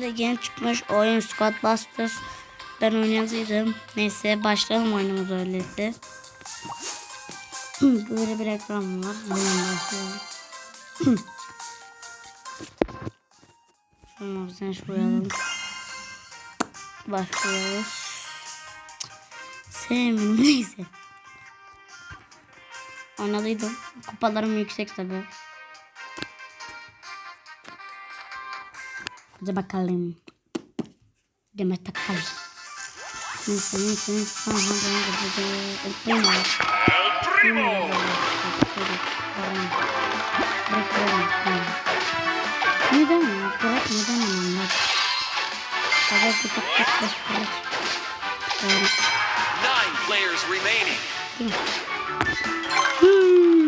de yeni çıkmış oyun Squad Busters. Ben oynadıydım. Neyse başlayalım oyunumuza öyleyse. Böyle bir ekran var. Hemen başlayalım. Şunu bizden şuraya alalım. Başlıyoruz. Sevmiyorum neyse. Oynadıydım. Kupalarım yüksek tabi. Hadi bakalım. Demet bakalım. Neyse neyse neyse. Sana hadi hadi hadi. Primo. El Primo. Neden ya? Bırak neden anlar? Hava tutup tek baş bırak. Doğru. Nine players remaining. Değil mi? Hmm.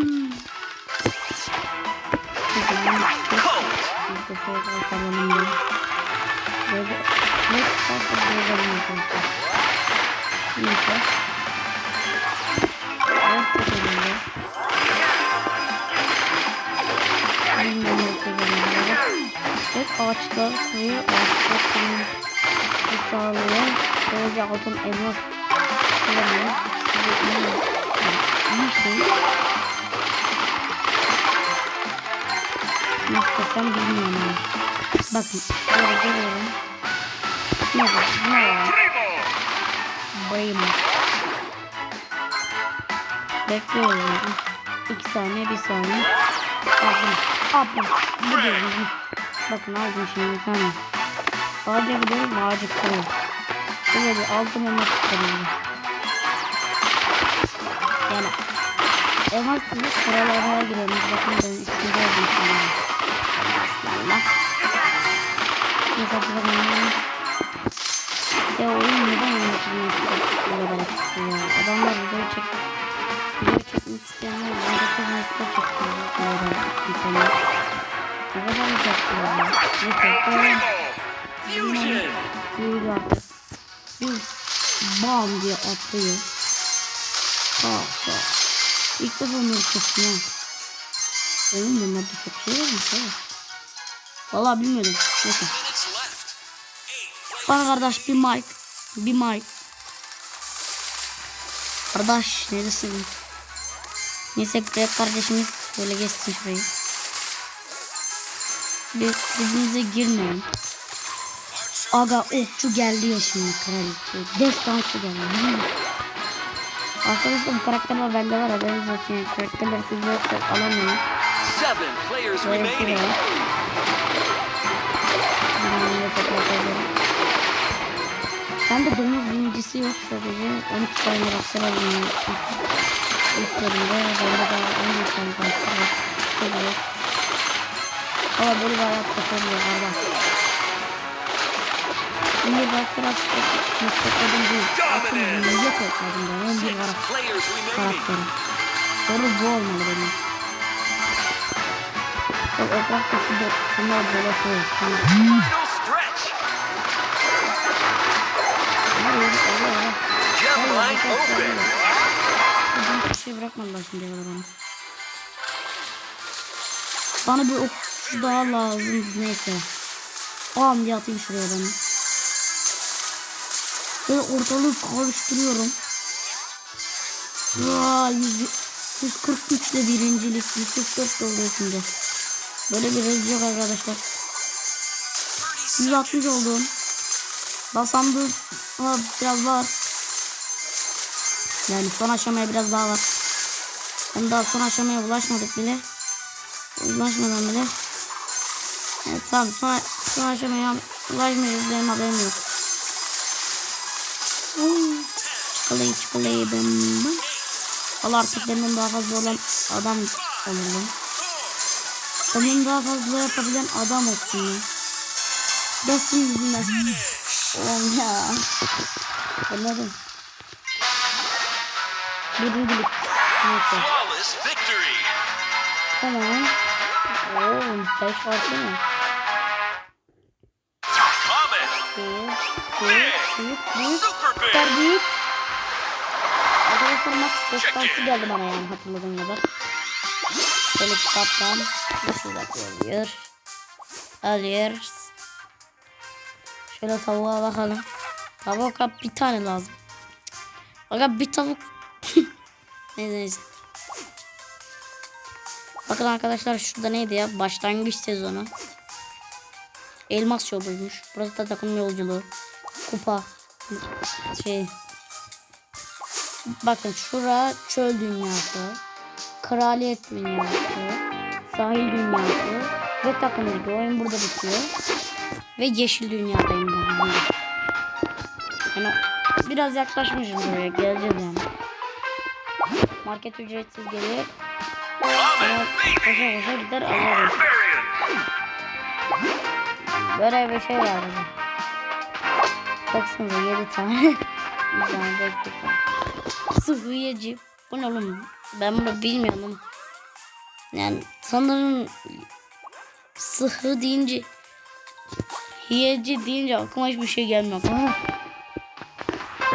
Şöyle bakalım ya. Böyle ne tutarsa böyle yapacağız. Neyse. Evet, bakalım ya. Bilmem ne yapacağım. Evet, ağaçlar koyuyor. Ağaçlar. Bu sağlıyor. Böylece altın elmas kullanıyor. Size iyi, iyi şey. Nasıl desem bilmiyorum ama. Bakın, böyle geliyorum. Ne var? Ne var? Bayım. Bekliyorum. İki saniye, bir saniye. Aldım. Aldım. Bu diyorum. Bakın aldım şimdi tane. Ağaca gidiyorum, ağacı kırıyorum. Böyle aldım elmas çıkarıyorum. Yani elmas gibi sıralamaya giriyoruz. Bakın ben üçüncü oldum şimdi. Bismillah. Neyse bakalım. Ya oyun neden oynatılmıyor? Böyle çıkıyor. Adamlar video çek video çekmek isteyenler video çekmekte çekiyor. Böyle insanlar. Ne kadar ya. Neyse böyle Primo. Fusion. Yürü artık. Bir bam diye atlıyor. Ha ha. İlk defa mı yapıyorsun ha? Benim bunlarda çok şey varmış ha. Valla bilmiyordum. Neyse. Bana kardeş bir mic. Bir mic. Kardeş neredesin? Neyse Greg kardeşimiz şöyle geçsin şurayı. Bir birbirinize girmeyin. Aga okçu geldi ya şimdi kraliçe. Destansı geldi. Hmm. Arkadaşlar bu karakterler bende var haberiniz olsun. Karakterler siz yoksa alamıyorum. Seven players Böyle şey remaining. Ne toplatabilirim. Ben de domuz birincisi yok sadece. 12 tane karakter alıyorum. İlk bölümde bende daha 11 tane karakter var. Böyle. Ama böyle bir hayat yapamıyor kardeş. Şimdi aslında müstakildim değil. Aslında millet topladım ben. 11 Six karakter players remaining. karakteri. Soru bu olmalı benim. Bak etrafta şurada şunlar dolaşıyor. Şunlar. Final Bizim bir şey bırakmadılar şimdi ona. Bana bir okçu daha lazım neyse. Bam diye atayım şuraya ben. Ortalığı karıştırıyorum. Vaa 100, 143 ile birincilik 144 de oluyor şimdi. Böyle bir rezil yok arkadaşlar. 160 oldum. Daha sandığı ha, biraz var. Yani son aşamaya biraz daha var. Ben daha son aşamaya ulaşmadık bile. Ulaşmadan bile. Evet tamam son, son aşamaya ulaşmayacağız benim haberim yok. Uy, Çıkalayı çıkalaydım ben. Valla artık benden daha fazla olan adam olurum. Benden daha fazla yapabilen adam olsun ya. Gelsin yüzünden. Oğlum ya. Anladım. Birincilik. Neyse. Tamam. Oğlum 5 artı mı? Büyük, büyük, büyük, büyük. Süper büyük. Arkadaşlar Max destansı geldi bana yani hatırladığım kadar. Böyle kitaptan. Bu şurada koyuyor. Alıyoruz. Şöyle tavuğa bakalım. Tavuk bir tane lazım. Aga bir tavuk. Neyse neyse. Bakın arkadaşlar şurada neydi ya? Başlangıç sezonu. Elmas yoluymuş. Burası da takım yolculuğu. Kupa. Şey. Bakın şura çöl dünyası. Kraliyet dünyası. Sahil dünyası. Ve takım ligi. Oyun burada bitiyor. Ve yeşil dünyadayım ben. Yani biraz yaklaşmışım buraya. Geleceğiz yani. Market ücretsiz geliyor. Ama koşa koşa gider alırız. Böyle bir şey var burada. Baksanıza 7 tane. bir tane de. Sıhhiyeci. Bu ne oğlum? Ben bunu bilmiyorum ama. Yani sanırım sıhhi deyince hiyeci deyince aklıma hiçbir şey gelmiyor.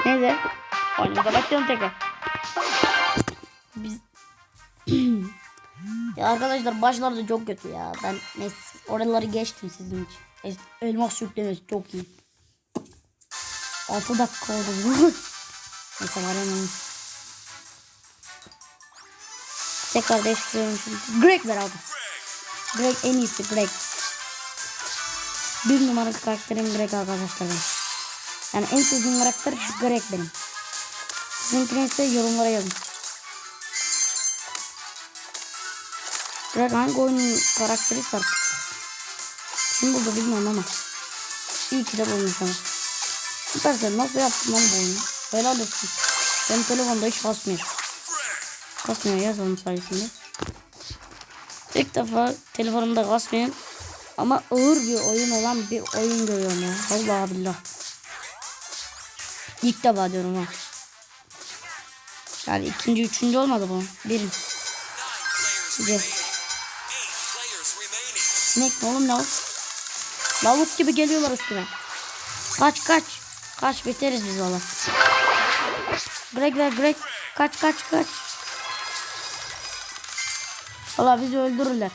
Neyse. Oyunumuza başlayalım tekrar. Ya arkadaşlar başlarda çok kötü ya. Ben neyse oraları geçtim sizin için. Elmas yüklemesi çok iyi. 6 dakika oldu neyse var ya. Tekrar değiştiriyorum şimdi. Greg ver abi. Greg en iyisi Greg. Bir numaralı karakterim Greg arkadaşlar benim. Yani en sevdiğim karakter Greg benim. Sizinkini ise yorumlara yazın. Greg hangi oyunun karakteri sarp? Kim buldu bilmiyorum ama. İyi ki de bulmuş ama. Süpersen nasıl yaptın lan bu oyunu? Helal olsun. Benim telefonda hiç kasmıyor. Kasmıyor yazalım sayesinde. İlk defa telefonumda kasmıyor. Ama ağır bir oyun olan bir oyun görüyorum ya. Allah billah. İlk defa diyorum ha. Yani ikinci, üçüncü olmadı bu. Birin. Sinek mi oğlum o? Lavuk gibi geliyorlar üstüme. Kaç kaç. Kaç biteriz biz valla. Greg ver Greg. Kaç kaç kaç. Valla bizi öldürürler.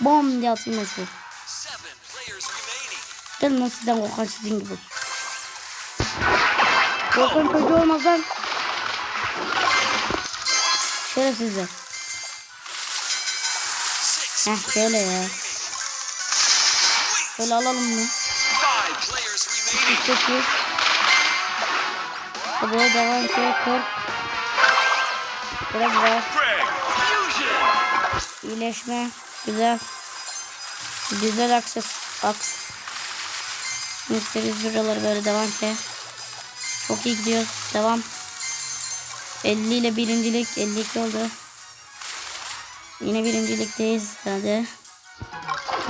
Bom diye atayım mesela. Gelin lan sizden korkan sizin gibi. Korkan çocuğu olmaz lan. Şöyle Heh şöyle ya. Şöyle alalım mı? Sekiz. Buraya devam ediyor. Güzel. Greg, fusion. İyileşme. Güzel. Güzel akses. Aks. Müşteri şuraları böyle devam ki. Çok iyi gidiyoruz. Devam. 50 ile birincilik. 52 oldu. Yine birincilikteyiz. Hadi.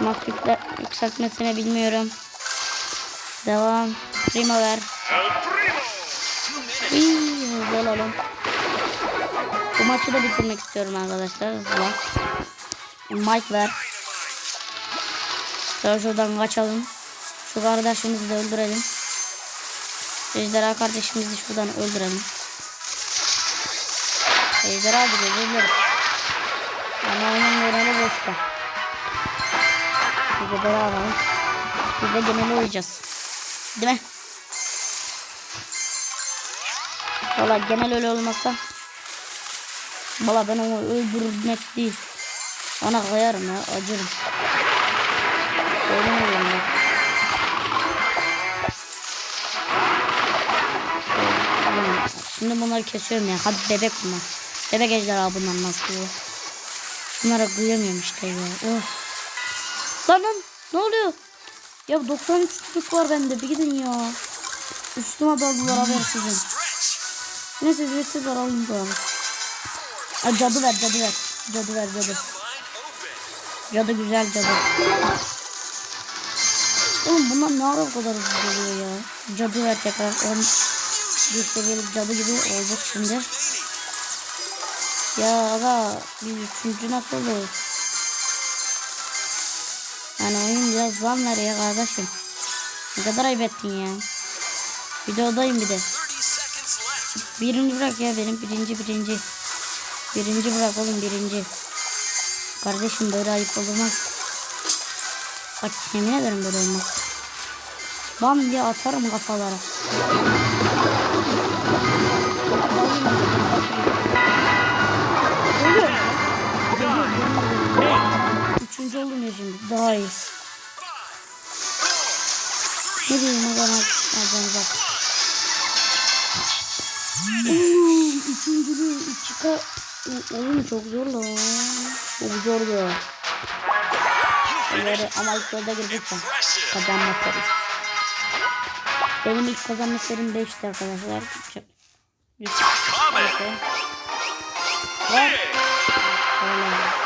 Mas yükle, yükseltmesine bilmiyorum. Devam. Primo ver. İyi, hızlı olalım. Bu maçı da bitirmek istiyorum arkadaşlar. Hızlı. Mike ver. Şöyle şuradan kaçalım. Şu kardeşimizi de öldürelim. Ejderha kardeşimizi şuradan öldürelim. Ejderha gibi öldürelim. Ama onun geneli boşta. Biz de beraber. Biz de geneli uyacağız. Değil mi? Valla genel öyle olmasa Valla ben onu öldürmek değil Ona kayarım ya acırım Öyle mi yani? Şimdi bunları kesiyorum ya Hadi bebek bunlar Bebek ejderha bunlar nasıl bu Şunlara kıyamıyorum işte ya Of Lan lan ne oluyor Ya 93 çocuk var bende bir gidin ya Üstüme daldılar habersizim Neyse ücretsiz alayım bari. Ha, cadı ver cadı ver. Cadı ver cadı. Cadı güzel cadı. Oğlum bunlar ne ara bu kadar hızlı geliyor ya. Cadı ver tekrar. On bir seviyelik cadı gibi olacak şimdi. Ya aga biz üçüncü nasıl oluruz? Yani oyun biraz zam ver kardeşim. Ne kadar ayıp ettin ya. Bir de. 30 seconds left. Birinci bırak ya benim birinci birinci. Birinci bırak oğlum birinci. Kardeşim böyle ayıp olmaz. Bak yemin ederim böyle olmaz. Bam diye atarım kafalara. Üçüncü oldum ya şimdi. Daha iyi. Ne diyeyim zaman alacağınıza. Oğlum üçüncülüğü çıka... Oğlum çok zor lan. Çok zor ya. İleri ama ilk yolda Impressive. kazanmak tabii. Benim ilk kazanma serim 5'ti arkadaşlar. Çok. Comment. Neyse. Big.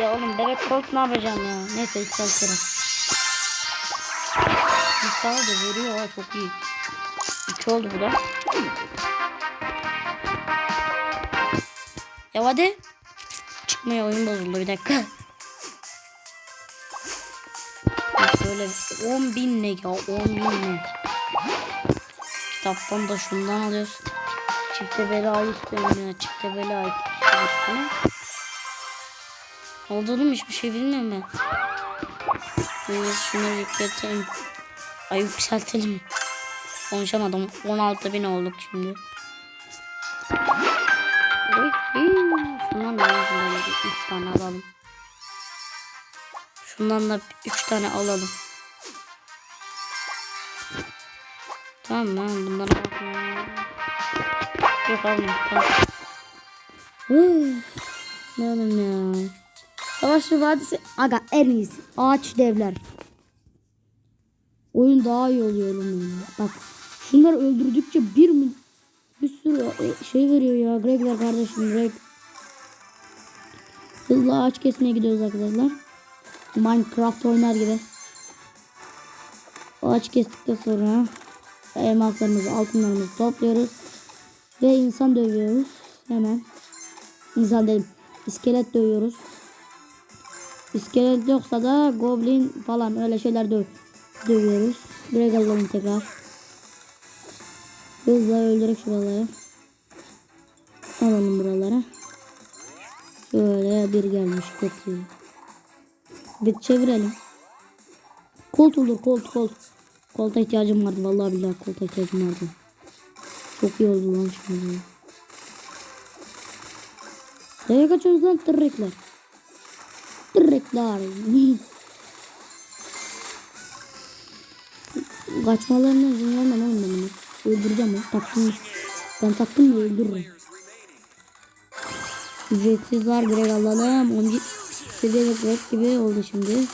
Ya oğlum bebek kolt ne yapacağım ya? Neyse yükseltirim. Mustafa da veriyor ha çok iyi. İki oldu bu da. Ya hadi. Çıkmaya oyun bozuldu bir dakika. Şöyle 10 bin ne ya 10 bin ne. Kitaptan da şundan alıyoruz. Çifte belayı istiyorum ya. Çifte belayı. Olduğunu hiçbir şey bilmiyorum ben. Neyse şunu yükletelim. Ay yükseltelim. Konuşamadım. 16 bin olduk şimdi. Şundan da en azından 3 tane alalım. Şundan da 3 tane alalım. Tamam lan bundan alalım. Yok. Üf, Ne oğlum ya. Savaşçı Vadisi aga en iyisi. Ağaç devler. Oyun daha iyi oluyor oğlum. Bak şunları öldürdükçe bir mi bir sürü e, şey veriyor ya. Greg ver kardeşim Greg. Hızlı ağaç kesmeye gidiyoruz arkadaşlar. Minecraft oynar gibi. Ağaç kestikten sonra elmaslarımızı altınlarımızı topluyoruz. Ve insan dövüyoruz. Hemen. İnsan dedim. İskelet dövüyoruz. İskelet yoksa da goblin falan öyle şeyler döv dövüyoruz. Direkt alalım tekrar. Hızla öldürük şuraları. Alalım buralara. Şöyle bir gelmiş kötü. Bir çevirelim. Kolt olur kolt kolt. Kolta ihtiyacım vardı vallahi billahi kolta ihtiyacım vardı. Çok iyi oldu lan şimdi. Nereye kaçıyorsunuz lan tırrekler? Tırrekler. Kaçmalarına izin vermem oğlum ben onu. Öldüreceğim onu. Taktım. Ben taktım mı öldürürüm. Ücretsiz var Greg alalım. 10 seviye Greg gibi oldu şimdi.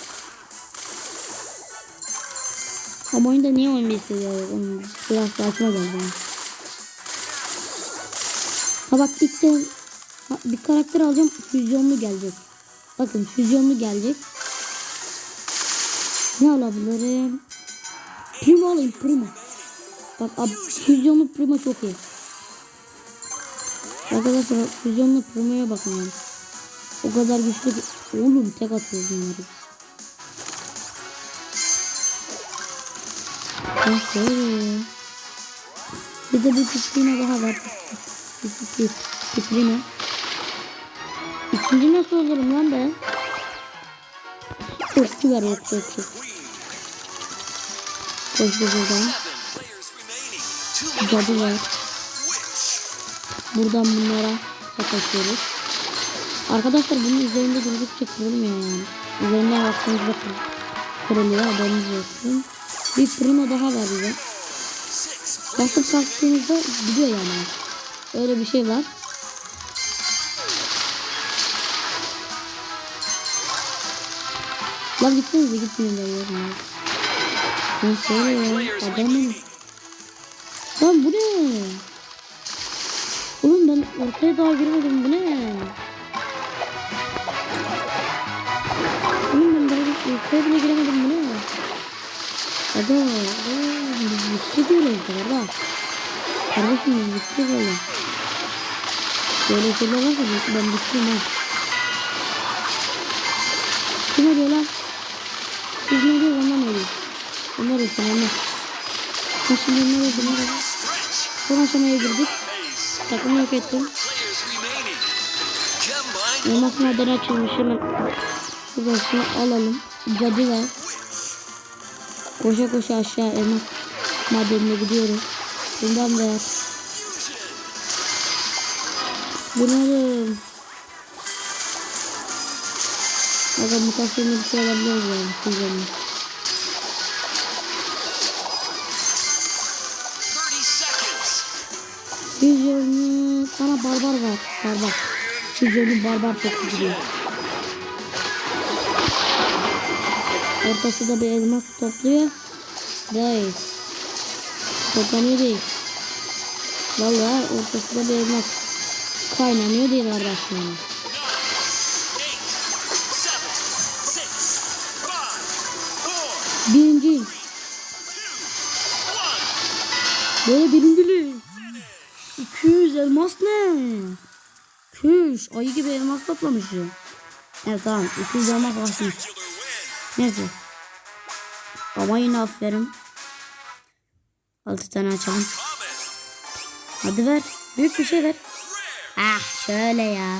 Ama oyunda niye 11 seviye yok? Onu Biraz saçma geldi. Ha bak ilk de bir karakter alacağım. Füzyonlu gelecek. Bakın füzyonlu gelecek. Ne alabilirim? Primo alayım Primo. Bak abi füzyonlu Primo çok iyi. Arkadaşlar füzyonlu Primo'ya bakın yani. O kadar güçlü ki. Oğlum tek atıyor bunları. Şöyle. Bir de bir Primo daha var. Bir, Primo. İkinci nasıl olurum lan ben? Okçu ver okçu okçu. Koştu buradan. Cadı var. Buradan bunlara sataşıyoruz. Arkadaşlar bunun üzerinde durdukça kırılmıyor yani. Üzerinden baktığınızda kır- kırılıyor haberiniz olsun. Bir primo daha var bize. Basıp kalktığınızda gidiyor yani. Öyle bir şey var. Lan gitsenize gitmeyin. Ben şöyle ya. Players Adamım. Lan bu ne? Oğlum ben ortaya daha girmedim bu ne? Oğlum ben daha ortaya bile giremedim bu ne? Ada, oğlum biz bitti böyle kadar Kardeşim biz bitti böyle. Böyle şeyler varsa ben- ben bittim ha. Kim arıyor lan? Biz ne diyoruz ondan arıyor. Onlar arıyorsun onlar. Ha şimdi onlar arıyorsun onlar. Stretch. Son aşamaya girdik. Takımı yok ettim. Elmasın adını açılmış hemen. Şuradan şunu alalım. Cadı var. Koşa koşa aşağı elmas madenine gidiyoruz. Bundan ver. Bunalım. Bakın mutasyonda bir şey alabiliyoruz yani. Füzyonla. 30 seconds. Füzyonlu. Bana barbar var. Barbar. Füzyonlu barbar çok gidiyor. Ortası da bir elmas topluyor. İyi. Toplanıyor değil. Vallahi ortası da bir elmas kaynanıyor değil kardeşim. Birinci. Böyle birinciliği. 200 elmas ne? 200. Ayı gibi elmas toplamışım. Evet tamam. 200 elmas win. Neyse. Ama yine aferin. 6 tane açalım. Hadi ver. Büyük bir şey ver. Ah şöyle ya.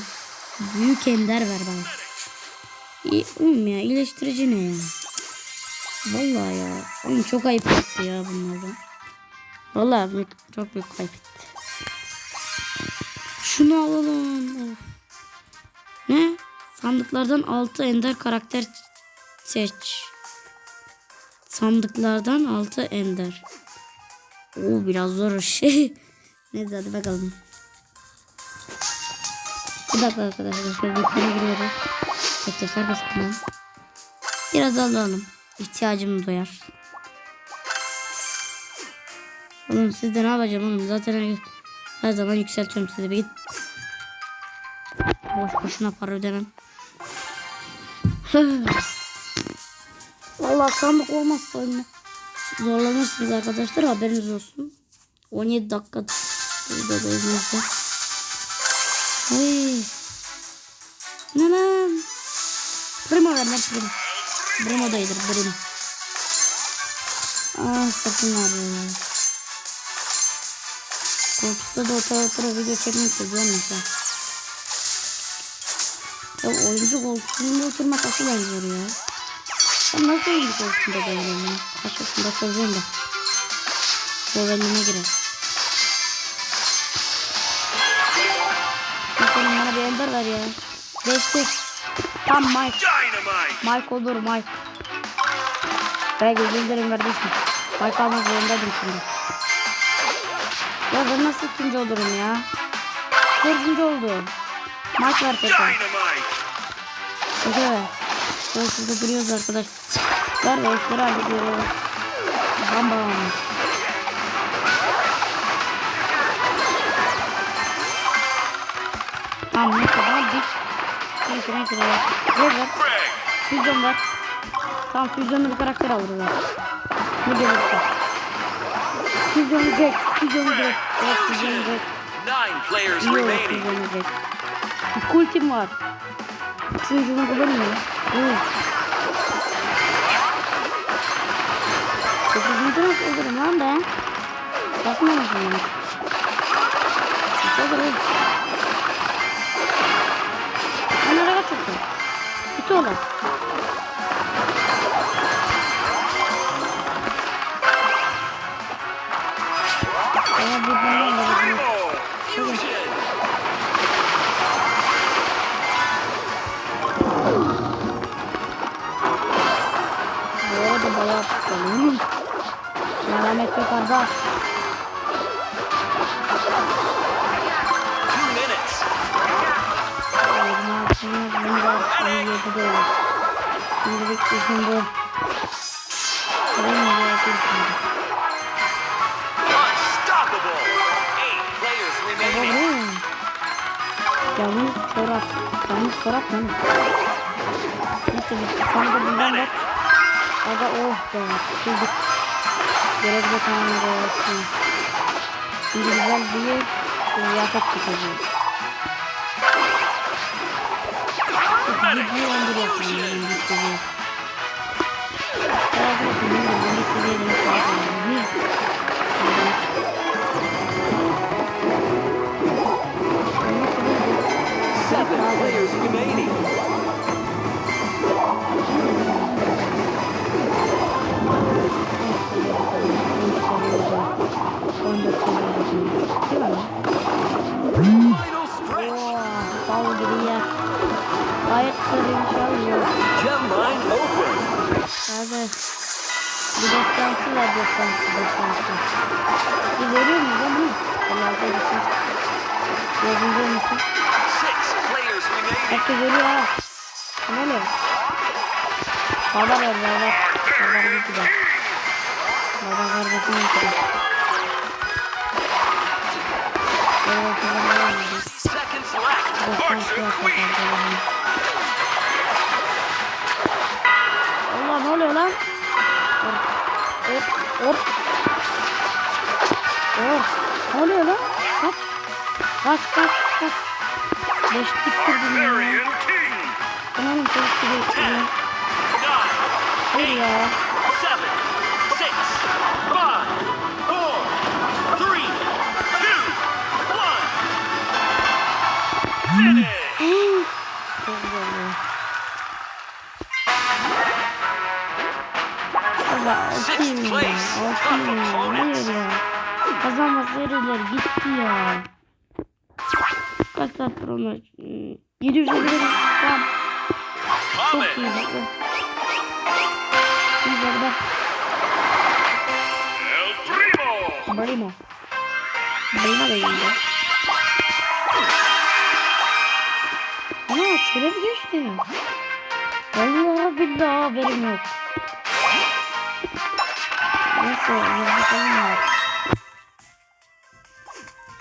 Büyük ender ver bana. İyi, oğlum ya iyileştirici ne ya? Vallahi ya. Oğlum çok ayıp etti ya bunlardan. Vallahi büyük, çok büyük kayıp etti. Şunu alalım. Ne? Sandıklardan 6 ender karakter seç. Sandıklardan 6 ender. Oo biraz zor şey. Neyse hadi bakalım. Bir dakika arkadaşlar. Şöyle dükkana giriyoruz. Tek tek serbest bundan. Biraz alalım. İhtiyacım doyar. Oğlum siz de ne yapacağım oğlum? Zaten her, zaman yükseltiyorum sizi. Bir git. Boş boşuna para ödemem. Vallahi sandık olmazsa oyunu zorlanırsınız arkadaşlar haberiniz olsun. 17 dakika videodayız neyse. Ay. Ne lan? Primo ver lan Primo. Primo'daydır Primo. Ah sakın var ya. Koltukta da otura otura video çekmek istiyorum mesela. Ya oyuncu koltuğunda oturmak asıl en zor ya. Ben nasıl oyuncu koltuğunda bayılıyorum ya. Kaç yaşında çocuğum da. Moraline girer. Senin bana bir ender ver ya. Geçtik. Tam Mike. Mike olur Mike. Ben gözüm dilerim kardeşim. Mike almak zorundaydım şimdi. Ya ben nasıl ikinci olurum ya? Dördüncü oldum. Mike ver tekrar. Ver. Ben şurada duruyoruz arkadaş. Ver ve işleri hallediyoruz. Bam bam. Tamam ne kadar dik. Neyse neyse ver. Ver. Füzyon ver. Tamam füzyonlu bir karakter alırlar. Ne gelirse. Füzyonlu Jack. Füzyonlu Jack. Evet füzyonlu Jack. İyi olur füzyonlu Jack. Bir kultim var. Füzyonlu kullanmıyor. Evet. Dokuzuncu nasıl olurum lan ben? Basmamışım yani. Players Baba remaining. bu ne? Yalnız çorap. Yalnız çorap ne? Neyse bir de bundan bak. Aga oh be. Şimdi görevde tamamladı. Şimdi güzel bir kıyafet çıkacağız. Bir yapayım. Ben bir seviye. Daha bırakın. Ben bir seviye demek lazım. seven players remaining. Final stretch. Bal gibi yer. Gayet sarıymış abi. Gem line open. Evet. Bir destansı var destansı destansı. Bir görüyor musun? Allah'a emanet olun. Yazılıyor musun? Herkes ölüyor ha. Ne oluyor? Barbar var barbar. Barbar gitti de. Barbar kardeşim ne left. Destansı yapacak arkadaşım. Allah ne oluyor lan? Hop hop hop. Hop. Ne oluyor lan? Kaç. Kaç kaç kaç. Beşlik kırdım ya. Tamam çabuk gidiyor. Hayır ya. seven, six, five, four, three, two, one. Finish. Hıı. Çok güzel ya. Baba altıyım ya. Altıyım ya. Hayır ya. Kazanmaz verirler gitti ya. Kaç saat sonra? 700 lira. Tamam. Çok iyi. Güzel bak. El Primo. Barimo. Barimo da iyiydi. Ama şöyle bir geçti. Vallahi billahi haberim yok. Neyse yazıkalım ya.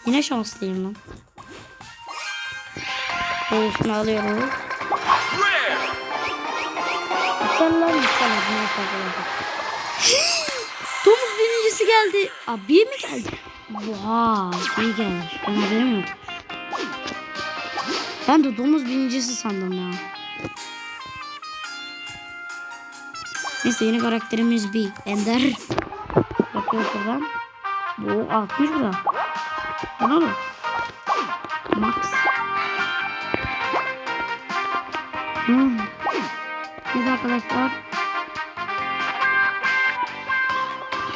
Yine şanslıyım lan. Boğuşunu alıyoruz. Rare. Sen lan sen. Domuz birincisi geldi. Bir mi geldi? Oha bir gelmiş. Ben haberim yok. Ben de domuz birincisi sandım ya. Neyse yeni karakterimiz bir Ender. Bakıyor şuradan. Bu 60 bu da. Bana mı? Max. Hmm. Neyse arkadaşlar.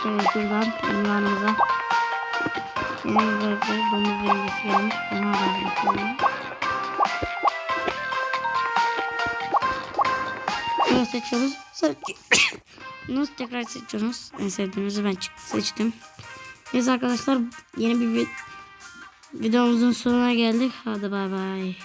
Şöyle şuradan ünvanımıza. Yeni karakter domuz birincisi gelmiş. Ona da bakıyorum. Bunu seçiyoruz. Seç Nasıl tekrar seçiyoruz? En sevdiğimizi ben seçtim. Neyse arkadaşlar yeni bir vi- videomuzun sonuna geldik. Hadi bay bay.